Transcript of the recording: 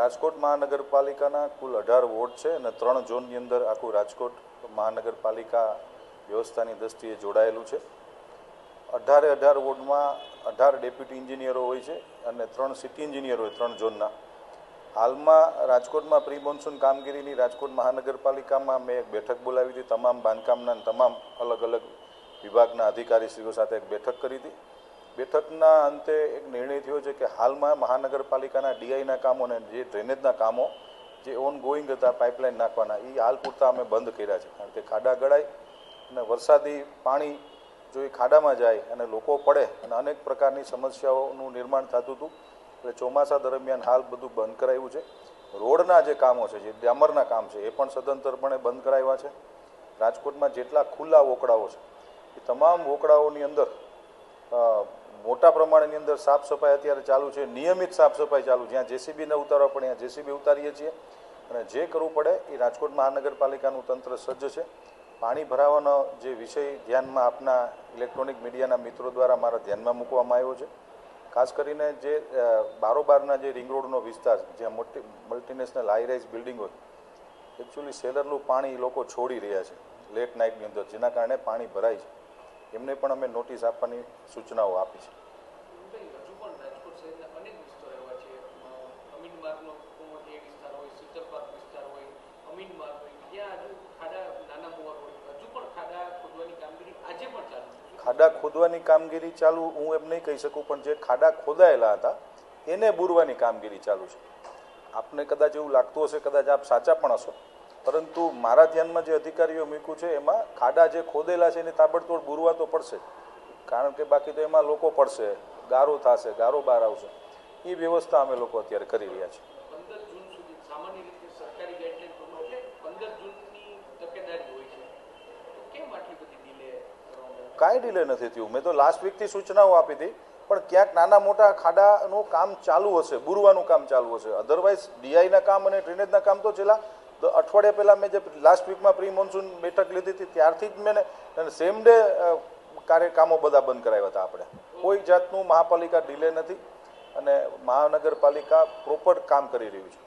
રાજકોટ મહાનગરપાલિકાના કુલ અઢાર વોર્ડ છે અને ત્રણ ઝોનની અંદર આખું રાજકોટ મહાનગરપાલિકા વ્યવસ્થાની દ્રષ્ટિએ જોડાયેલું છે. અઢારે અઢાર વોર્ડમાં અઢાર ડેપ્યુટી એન્જિનિયરો હોય છે અને ત્રણ સિટી ઇન્જિનિયરો હોય ત્રણ ઝોનના. હાલમાં રાજકોટમાં પ્રી મોન્સૂન કામગીરીની રાજકોટ મહાનગરપાલિકામાં મેં એક બેઠક બોલાવી હતી. તમામ બાંધકામના તમામ અલગ અલગ વિભાગના અધિકારીશ્રીઓ સાથે એક બેઠક કરી હતી. બેઠકના અંતે એક નિર્ણય થયો છે કે હાલમાં મહાનગરપાલિકાના ડીઆઈના કામો અને જે ડ્રેનેજના કામો જે ઓન ગોઈંગ હતા પાઇપલાઇન નાખવાના એ હાલ પૂરતા અમે બંધ કર્યા છે. કારણ કે ખાડા ગળાય અને વરસાદી પાણી જો એ ખાડામાં જાય અને લોકો પડે અને અનેક પ્રકારની સમસ્યાઓનું નિર્માણ થતું હતું, એટલે ચોમાસા દરમિયાન હાલ બધું બંધ કરાયું છે. રોડના જે કામો છે, જે ડામરના કામ છે, એ પણ સદંતરપણે બંધ કરાવ્યા છે. રાજકોટમાં જેટલા ખુલ્લા વોકડાઓ છે, એ તમામ વોકડાઓની અંદર મોટા પ્રમાણની અંદર સાફ સફાઈ અત્યારે ચાલુ છે, નિયમિત સાફ સફાઈ ચાલુ જ્યાં જેસીબી ન ઉતારવા પડે ત્યાં જેસીબી ઉતારીએ છીએ. અને જે કરવું પડે એ રાજકોટ મહાનગરપાલિકાનું તંત્ર સજ્જ છે. પાણી ભરાવાનો જે વિષય ધ્યાનમાં આપના ઇલેક્ટ્રોનિક મીડિયાના મિત્રો દ્વારા મારા ધ્યાનમાં મૂકવામાં આવ્યો છે. ખાસ કરીને જે બારોબારના જે રિંગ રોડનો વિસ્તાર જ્યાં મોટી મલ્ટીનેશનલ હાઈરાઇઝ બિલ્ડિંગ હોય એકચ્યુઅલી સેલરનું પાણી લોકો છોડી રહ્યા છે લેટ નાઇટની અંદર, જેના કારણે પાણી ભરાય છે. એમને પણ અમે નોટિસ આપવાની સૂચનાઓ આપી છે. ખાડા ખોદવાની કામગીરી ચાલુ હું એમ નહીં કહી શકું પણ જે ખાડા ખોદાયેલા હતા એને બૂરવાની કામગીરી ચાલુ છે. આપને કદાચ એવું લાગતું હશે કદાચ આપ સાચા પણ હશો. પરંતુ મારા ધ્યાનમાં જે અધિકારીઓ મૂક્યું છે એમાં ખાડા જે ખોદેલા છે એને તાબડતોડ બુરવા તો પડશે કારણ કે બાકી તો એમાં લોકો પડશે. ગારો થશે ગારો બહાર આવશે. એ વ્યવસ્થા અમે લોકો અત્યારે કરી રહ્યા છીએ. કાંઈ ડિલે નથી થયું. મેં તો લાસ્ટ વીકથી સૂચનાઓ આપી હતી પણ ક્યાંક નાના મોટા ખાડાનું કામ ચાલુ હશે બુરવાનું કામ ચાલુ હશે. અધરવાઇઝ ડીઆઈના કામ અને ડ્રેનેજના કામ તો છેલ્લા અઠવાડિયા પહેલાં મેં જે લાસ્ટ વીકમાં પ્રી મોન્સૂન બેઠક લીધી હતી, ત્યારથી જ મેં સેમ ડે કાર્ય કામો બધા બંધ કરાવ્યા હતા આપણે. કોઈ જાતનું મહાપાલિકા ડિલે નથી અને મહાનગરપાલિકા પ્રોપર કામ કરી રહ્યું છે.